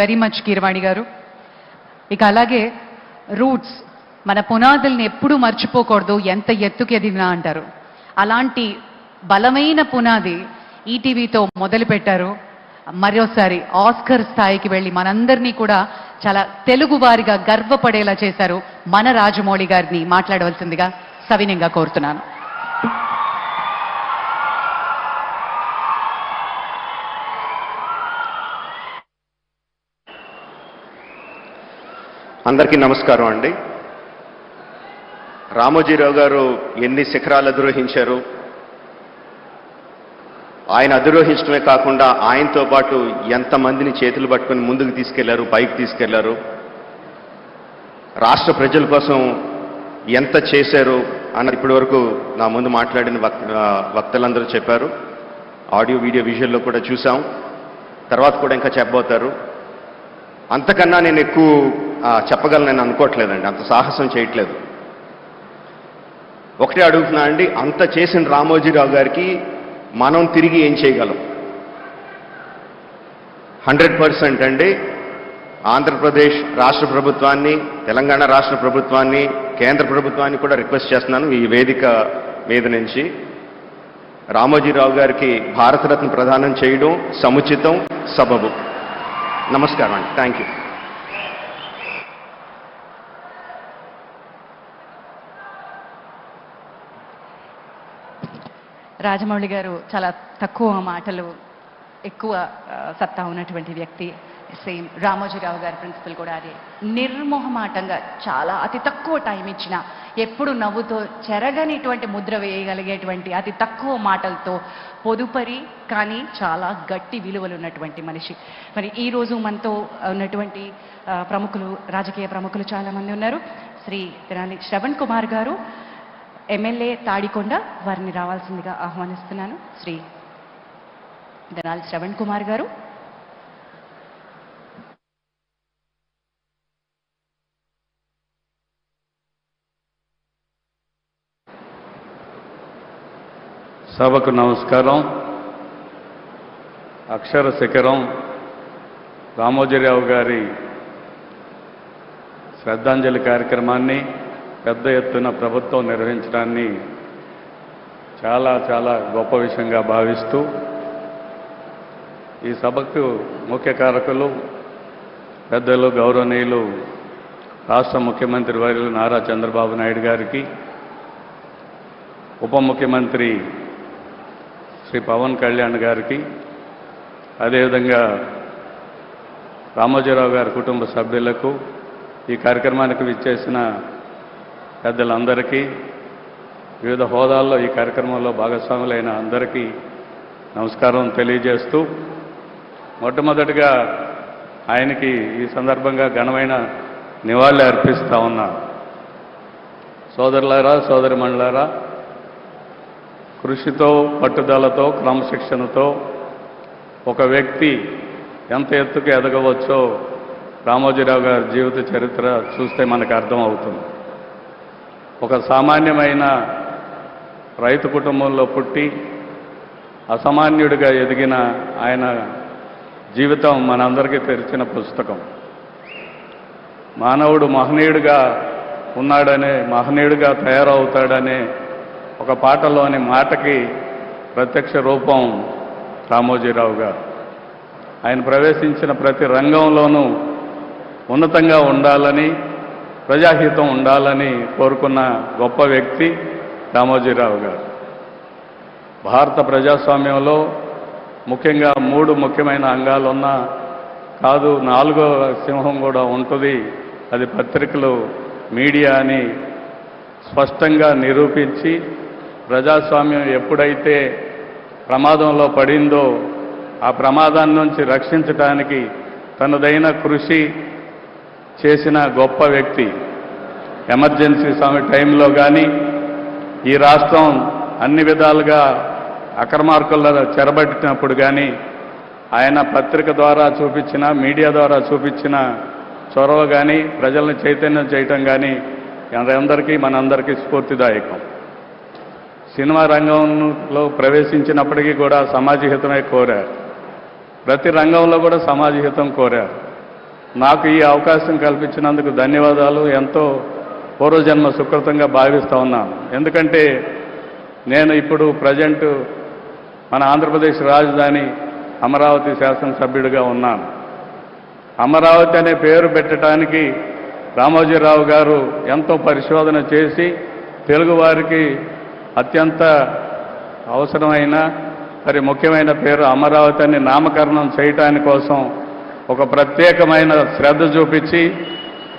Very much Keeravani గారు. ఇక అలాగే రూట్స్ మన పునాదుల్ని ఎప్పుడూ మర్చిపోకూడదు ఎంత ఎత్తుకు ఎదిగినా అంటారు. అలాంటి బలమైన పునాది ఈటీవీతో మొదలు పెట్టారు మరోసారి ఆస్కర్ స్థాయికి వెళ్ళి మనందరినీ కూడా చాలా తెలుగు వారిగా గర్వపడేలా చేశారు మన రాజమౌళి గారిని మాట్లాడవలసిందిగా సవినయంగా కోరుతున్నాను. అందరికీ నమస్కారం అండి. రామోజీరావు గారు ఎన్ని శిఖరాలు అధిరోహించారు? ఆయన అధిరోహించడమే కాకుండా ఆయనతో పాటు ఎంతమందిని చేతులు పట్టుకొని ముందుకు తీసుకెళ్ళారు పైకి తీసుకెళ్ళారు? రాష్ట్ర ప్రజల కోసం ఎంత చేశారు అన్నది ఇప్పటి వరకు నా ముందు మాట్లాడిన వక్తలందరూ చెప్పారు. ఆడియో వీడియో విజువల్లో కూడా చూసాం తర్వాత కూడా ఇంకా చెప్పబోతారు. అంతకన్నా నేను ఎక్కువ చెప్పగలనని అనుకోవట్లేదండి. అంత సాహసం చేయట్లేదు. ఒకటే అడుగుతున్నా అండి అంత చేసిన రామోజీరావు గారికి మనం తిరిగి ఏం చేయగలం? హండ్రెడ్ పర్సెంట్ అండి. ఆంధ్రప్రదేశ్ రాష్ట్ర ప్రభుత్వాన్ని తెలంగాణ రాష్ట్ర ప్రభుత్వాన్ని కేంద్ర ప్రభుత్వాన్ని కూడా రిక్వెస్ట్ చేస్తున్నాను ఈ వేదిక మీద నుంచి. రామోజీరావు గారికి భారతరత్న ప్రదానం చేయడం సముచితం సబబు. నమస్కారం అండి. Thank you. రాజమౌళి గారు చాలా తక్కువ మాటలు ఎక్కువ సత్తా ఉన్నటువంటి వ్యక్తి. సేమ్ రామోజీరావు గారి ప్రిన్సిపల్ కూడా అదే. నిర్మోహమాటంగా చాలా అతి తక్కువ టైం ఇచ్చిన ఎప్పుడు నవ్వుతో చెరగనిటువంటి ముద్ర వేయగలిగేటువంటి అతి తక్కువ మాటలతో పొదుపరి కానీ చాలా గట్టి విలువలు ఉన్నటువంటి మనిషి. మరి ఈరోజు మనతో ఉన్నటువంటి ప్రముఖులు రాజకీయ ప్రముఖులు చాలామంది ఉన్నారు. శ్రీ తినాలి శ్రవణ్ కుమార్ గారు ఎమ్మెల్యే తాడికొండ వారిని రావాల్సిందిగా ఆహ్వానిస్తున్నాను. శ్రీ దనాల్ శ్రవణ్ కుమార్ గారు. సభకు నమస్కారం. అక్షర శిఖరం రామోజీరావు గారి శ్రద్ధాంజలి కార్యక్రమాన్ని పెద్ద ఎత్తున ప్రభుత్వం నిర్వహించడాన్ని చాలా చాలా గొప్ప విషయంగా భావిస్తూ ఈ సభకు ముఖ్య కారకులు పెద్దలు గౌరవనీయులు రాష్ట్ర ముఖ్యమంత్రి వర్యులు నారా చంద్రబాబు నాయుడు గారికి ఉప ముఖ్యమంత్రి శ్రీ పవన్ కళ్యాణ్ గారికి అదేవిధంగా రామోజీరావు గారి కుటుంబ సభ్యులకు ఈ కార్యక్రమానికి విచ్చేసిన పెద్దలందరికీ వివిధ హోదాల్లో ఈ కార్యక్రమంలో భాగస్వాములైన అందరికీ నమస్కారం తెలియజేస్తూ మొట్టమొదటిగా ఆయనకి ఈ సందర్భంగా ఘనమైన నివాళులు అర్పిస్తూ ఉన్నా. సోదరులారా సోదరిమణులారా కృషితో పట్టుదలతో క్రమశిక్షణతో ఒక వ్యక్తి ఎంత ఎత్తుకు ఎదగవచ్చో రామోజీరావు గారి జీవిత చరిత్ర చూస్తే మనకు అర్థమవుతుంది. ఒక సామాన్యమైన రైతు కుటుంబంలో పుట్టి అసామాన్యుడిగా ఎదిగిన ఆయన జీవితం మనందరికీ తెరిచిన పుస్తకం. మానవుడు మహనీయుడిగా ఉన్నాడనే మహనీయుడిగా తయారవుతాడనే ఒక పాటలోని మాటకి ప్రత్యక్ష రూపం రామోజీరావు గారు. ఆయన ప్రవేశించిన ప్రతి రంగంలోనూ ఉన్నతంగా ఉండాలని ప్రజాహితం ఉండాలని కోరుకున్న గొప్ప వ్యక్తి రామోజీరావు గారు. భారత ప్రజాస్వామ్యంలో ముఖ్యంగా మూడు ముఖ్యమైన అంగాలు ఉన్నా కాదు నాలుగో సింహం కూడా ఉంటుంది. అది పత్రికలు మీడియా అని స్పష్టంగా నిరూపించి ప్రజాస్వామ్యం ఎప్పుడైతే ప్రమాదంలో పడిందో ఆ ప్రమాదాన్ని నుంచి రక్షించడానికి తనదైన కృషి చేసిన గొప్ప వ్యక్తి. ఎమర్జెన్సీ సమయ టైంలో కానీ ఈ రాష్ట్రం అన్ని విధాలుగా అక్రమార్కుల్లో చెరబట్టినప్పుడు కానీ ఆయన పత్రిక ద్వారా చూపించిన మీడియా ద్వారా చూపించిన చొరవ కానీ ప్రజలను చైతన్యం చేయటం కానీ అందరికీ మనందరికీ స్ఫూర్తిదాయకం. సినిమా రంగంలో ప్రవేశించినప్పటికీ కూడా సమాజహితమే కోరారు. ప్రతి రంగంలో కూడా సమాజహితం కోరారు. నాకు ఈ అవకాశం కల్పించినందుకు ధన్యవాదాలు. ఎంతో పూర్వజన్మ సుకృతంగా భావిస్తూ ఉన్నాను. ఎందుకంటే నేను ఇప్పుడు ప్రజెంట్ మన ఆంధ్రప్రదేశ్ రాజధాని అమరావతి శాసనసభ్యుడిగా ఉన్నాను. అమరావతి అనే పేరు పెట్టడానికి రామోజీరావు గారు ఎంతో పరిశోధన చేసి తెలుగువారికి అత్యంత అవసరమైన మరి ముఖ్యమైన పేరు అమరావతి అని నామకరణం చేయటాని కోసం ఒక ప్రత్యేకమైన శ్రద్ధ చూపించి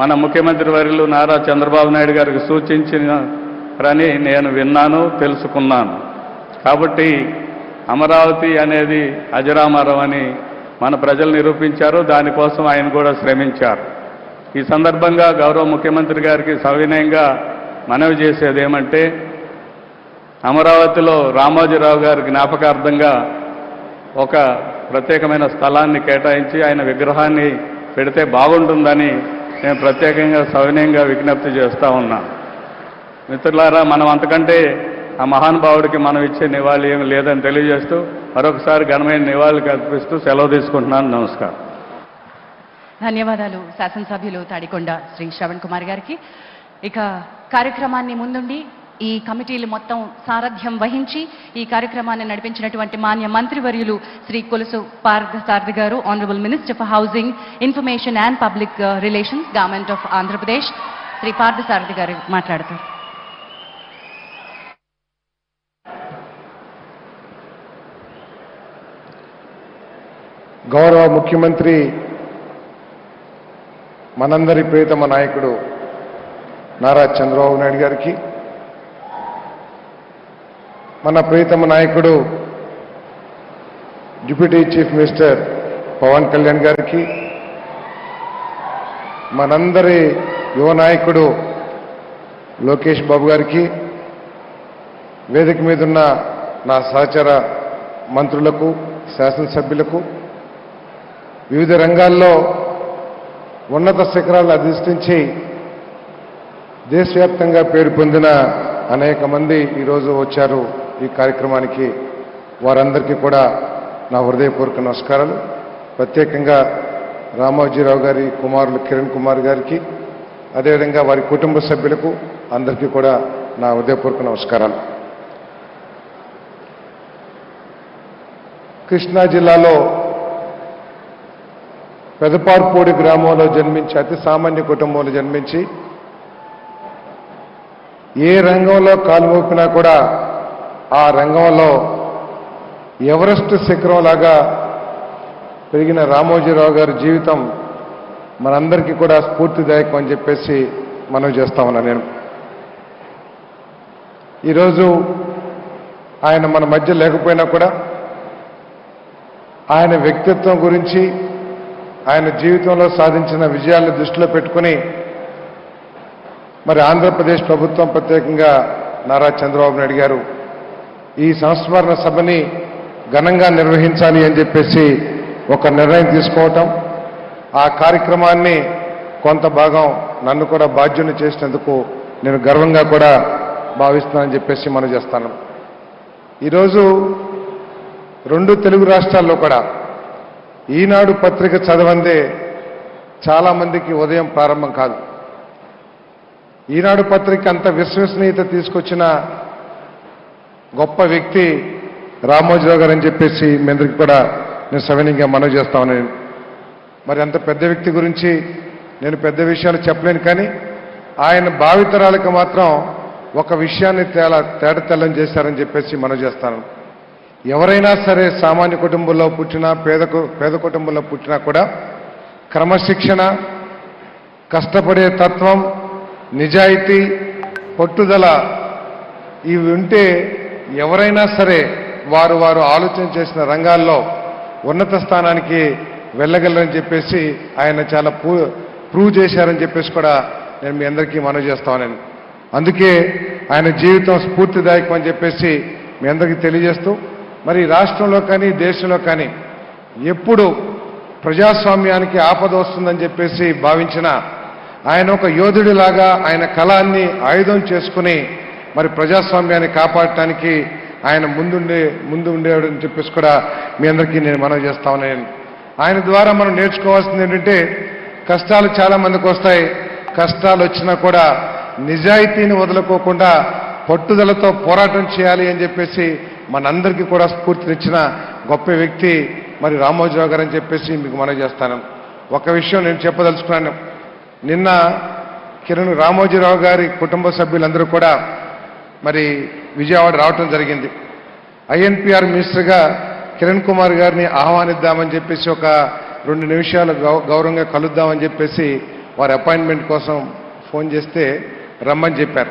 మన ముఖ్యమంత్రి వర్యులు నారా చంద్రబాబు నాయుడు గారికి సూచించినారని నేను విన్నాను తెలుసుకున్నాను. కాబట్టి అమరావతి అనేది అజరామరం అని మన ప్రజలు నిరూపించారు దానికోసం ఆయన కూడా శ్రమించారు. ఈ సందర్భంగా గౌరవ ముఖ్యమంత్రి గారికి సవినయంగా మనవి చేసేది ఏమంటే అమరావతిలో రామోజీరావు గారి జ్ఞాపకార్థంగా ఒక ప్రత్యేకమైన స్థలాన్ని కేటాయించి ఆయన విగ్రహాన్ని పెడితే బాగుంటుందని నేను ప్రత్యేకంగా సవినయంగా విజ్ఞప్తి చేస్తూ ఉన్నాను మిత్రులారా మనం అంతకంటే ఆ మహానుభావుడికి మనం ఇచ్చే నివాళి ఏమి లేదని తెలియజేస్తూ మరొకసారి ఘనమైన నివాళులు కల్పిస్తూ సెలవు తీసుకుంటున్నాను. నమస్కారం. ధన్యవాదాలు. శాసనసభ్యులు తాడికొండ శ్రీ శ్రవణ్ కుమార్ గారికి. ఇక కార్యక్రమాన్ని ముందుండి ఈ కమిటీలు మొత్తం సారథ్యం వహించి ఈ కార్యక్రమాన్ని నడిపించినటువంటి మాన్య మంత్రివర్యులు Shri Kolusu Parthasarathi garu honourable minister for housing information and public relations government of Andhra Pradesh Shri Parthasarathi garu మాట్లాడతారు. గౌరవ ముఖ్యమంత్రి మనందరి ప్రియతమ నాయకుడు నారా చంద్రబాబు నాయుడు గారికి మన ప్రియతమ నాయకుడు deputy chief minister Pavan Kalyan గారికి మనందరి యువ నాయకుడు లోకేష్ బాబు గారికి వేదిక మీదున్న నా సహచర మంత్రులకు శాసనసభ్యులకు వివిధ రంగాల్లో ఉన్నత శిఖరాలు అధిష్ఠించి దేశవ్యాప్తంగా పేరు పొందిన అనేక మంది ఈరోజు వచ్చారు. ఈ కార్యక్రమానికి వారందరికీ కూడా నా హృదయపూర్వక నమస్కారాలు. ప్రత్యేకంగా రామోజీరావు గారి కుమారులు కిరణ్ కుమార్ గారికి అదేవిధంగా వారి కుటుంబ సభ్యులకు అందరికీ కూడా నా హృదయపూర్వక నమస్కారాలు. కృష్ణా జిల్లాలో పెదపార్పూడి గ్రామంలో జన్మించి అతి సామాన్య కుటుంబంలో జన్మించి ఏ రంగంలో కాలు కూడా ఆ రంగంలో ఎవరెస్ట్ శిఖరం లాగా పెరిగిన రామోజీరావు గారి జీవితం మనందరికీ కూడా స్ఫూర్తిదాయకం అని చెప్పేసి మనం చేస్తా ఉన్నా నేను. ఈరోజు ఆయన మన మధ్య లేకపోయినా కూడా ఆయన వ్యక్తిత్వం గురించి ఆయన జీవితంలో సాధించిన విజయాలను దృష్టిలో పెట్టుకుని మరి ఆంధ్రప్రదేశ్ ప్రభుత్వం ప్రత్యేకంగా నారా చంద్రబాబు నాయుడు గారు ఈ సంస్మరణ సభని ఘనంగా నిర్వహించాలి అని చెప్పేసి ఒక నిర్ణయం తీసుకోవటం ఆ కార్యక్రమాన్ని కొంత భాగం నన్ను కూడా బాధ్యుని చేసినందుకు నేను గర్వంగా కూడా భావిస్తున్నానని చెప్పేసి మనం చేస్తాను. ఈరోజు రెండు తెలుగు రాష్ట్రాల్లో కూడా ఈనాడు పత్రిక చదవందే చాలామందికి ఉదయం ప్రారంభం కాదు. ఈనాడు పత్రిక అంత విశ్వసనీయత తీసుకొచ్చిన గొప్ప వ్యక్తి రామోజీరావు గారు అని చెప్పేసి మీ కూడా నేను సవినీయంగా మనవి చేస్తామని మరి అంత పెద్ద వ్యక్తి గురించి నేను పెద్ద విషయాలు చెప్పలేను కానీ ఆయన భావితరాలకు మాత్రం ఒక విషయాన్ని తేలా తేటతెల్లం చేశారని చెప్పేసి మనవి చేస్తాను. ఎవరైనా సరే సామాన్య కుటుంబంలో పుట్టినా పేద పేద కుటుంబంలో పుట్టినా కూడా క్రమశిక్షణ కష్టపడే తత్వం నిజాయితీ పట్టుదల ఇవి ఉంటే ఎవరైనా సరే వారు వారు ఆలోచన చేసిన రంగాల్లో ఉన్నత స్థానానికి వెళ్ళగలరని చెప్పేసి ఆయన చాలా ప్రూ- ప్రూవ్ చేశారని చెప్పేసి కూడా నేను మీ అందరికీ మనవి చేస్తానని అందుకే ఆయన జీవితం స్ఫూర్తిదాయకం అని చెప్పేసి మీ అందరికీ తెలియజేస్తూ మరి రాష్ట్రంలో కానీ దేశంలో కానీ ఎప్పుడు ప్రజాస్వామ్యానికి ఆపద వస్తుందని చెప్పేసి భావించిన ఆయన ఒక యోధుడిలాగా ఆయన కళాన్ని ఆయుధం చేసుకుని మరి ప్రజాస్వామ్యాన్ని కాపాడటానికి ఆయన ముందుండే ముందు ఉండేవాడని చెప్పేసి కూడా మీ అందరికీ నేను మనవి చేస్తా ఉన్నాను. ఆయన ద్వారా మనం నేర్చుకోవాల్సింది ఏంటంటే కష్టాలు చాలా మందికి వస్తాయి. కష్టాలు వచ్చినా కూడా నిజాయితీని వదులుకోకుండా పట్టుదలతో పోరాటం చేయాలి అని చెప్పేసి మనందరికీ కూడా స్ఫూర్తినిచ్చిన గొప్ప వ్యక్తి మరి రామోజీరావు గారు అని చెప్పేసి మీకు మనవి చేస్తాను. ఒక విషయం నేను చెప్పదలుచుకున్నాను. నిన్న కిరణ్ రామోజీరావు గారి కుటుంబ సభ్యులందరూ కూడా మరి విజయవాడ రావటం జరిగింది. ఐఎన్పిఆర్ మినిస్టర్గా కిరణ్ కుమార్ గారిని ఆహ్వానిద్దామని చెప్పేసి ఒక రెండు నిమిషాలు గౌ- గౌరవంగా కలుద్దామని చెప్పేసి వారి అపాయింట్మెంట్ కోసం ఫోన్ చేస్తే రమ్మని చెప్పారు.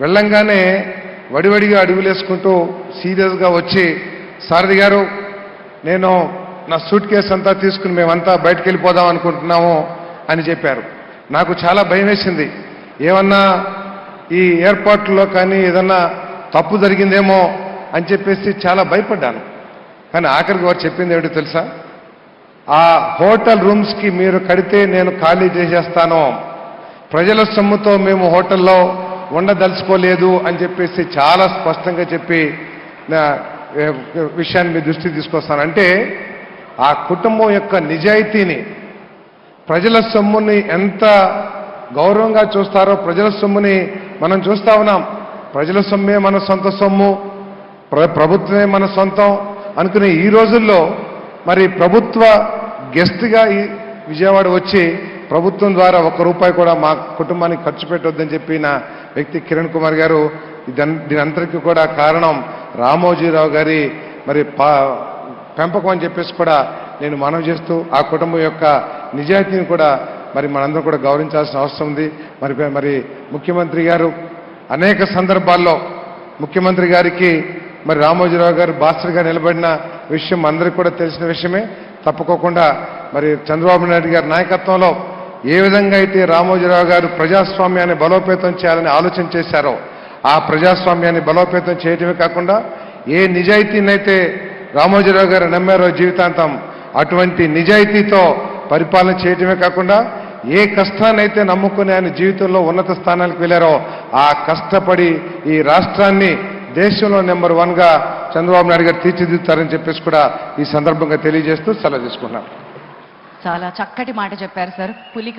వెళ్ళంగానే వడివడిగా అడుగులేసుకుంటూ సీరియస్గా వచ్చి సారథి గారు నేను నా సూట్ కేసు అంతా తీసుకుని మేమంతా బయటకు వెళ్ళిపోదాం అనుకుంటున్నాము అని చెప్పారు. నాకు చాలా భయం వేసింది ఏమన్నా ఈ ఏర్పాట్లో కానీ ఏదన్నా తప్పు జరిగిందేమో అని చెప్పేసి చాలా భయపడ్డాను. కానీ ఆఖరికి వారు చెప్పింది ఏమిటో తెలుసా? ఆ హోటల్ రూమ్స్కి మీరు కడితే నేను ఖాళీ చేసేస్తాను. ప్రజల సొమ్ముతో మేము హోటల్లో ఉండదలుచుకోలేదు అని చెప్పేసి చాలా స్పష్టంగా చెప్పి విషయాన్ని మీ దృష్టికి తీసుకొస్తాను. అంటే ఆ కుటుంబం యొక్క నిజాయితీని ప్రజల సొమ్ముని ఎంత గౌరవంగా చూస్తారో ప్రజల సొమ్ముని మనం చూస్తా ఉన్నాం. ప్రజల సొమ్మే మన సొంత సొమ్ము. ప్ర- ప్రభుత్వమే మన సొంతం అనుకునే ఈ రోజుల్లో మరి ప్రభుత్వ గెస్ట్గా ఈ విజయవాడ వచ్చి ప్రభుత్వం ద్వారా ఒక్క రూపాయి కూడా మా కుటుంబానికి ఖర్చు పెట్టొద్దని చెప్పిన వ్యక్తి కిరణ్ కుమార్ గారు దీని దీనంతటికీ కూడా కారణం రామోజీరావు గారి మరి పా పెంపకం అని చెప్పేసి కూడా నేను మనవి చేస్తూ ఆ కుటుంబం యొక్క నిజాయితీని కూడా మరి మనందరూ కూడా గౌరవించాల్సిన అవసరం ఉంది. మరి మరి ముఖ్యమంత్రి గారు అనేక సందర్భాల్లో ముఖ్యమంత్రి గారికి మరి రామోజీరావు గారు బాస్టర్గా నిలబడిన విషయం అందరికీ కూడా తెలిసిన విషయమే. తప్పుకోకుండా మరి చంద్రబాబు నాయుడు గారి నాయకత్వంలో ఏ విధంగా అయితే రామోజీరావు గారు ప్రజాస్వామ్యాన్ని బలోపేతం చేయాలని ఆలోచన చేశారో ఆ ప్రజాస్వామ్యాన్ని బలోపేతం చేయటమే కాకుండా ఏ నిజాయితీనైతే రామోజీరావు గారు నమ్మారో జీవితాంతం అటువంటి నిజాయితీతో పరిపాలన చేయటమే కాకుండా ఏ కష్టాన్నైతే నమ్ముకుని ఆయన జీవితంలో ఉన్నత స్థానాలకు వెళ్ళారో ఆ కష్టపడి ఈ రాష్ట్రాన్ని దేశంలో నెంబర్ వన్గా చంద్రబాబు నాయుడు గారు తీర్చిదిద్దుతారని చెప్పేసి కూడా ఈ సందర్భంగా తెలియజేస్తూ సెలవు తీసుకున్నాను చాలా చక్కటి మాట చెప్పారు సార్. పులి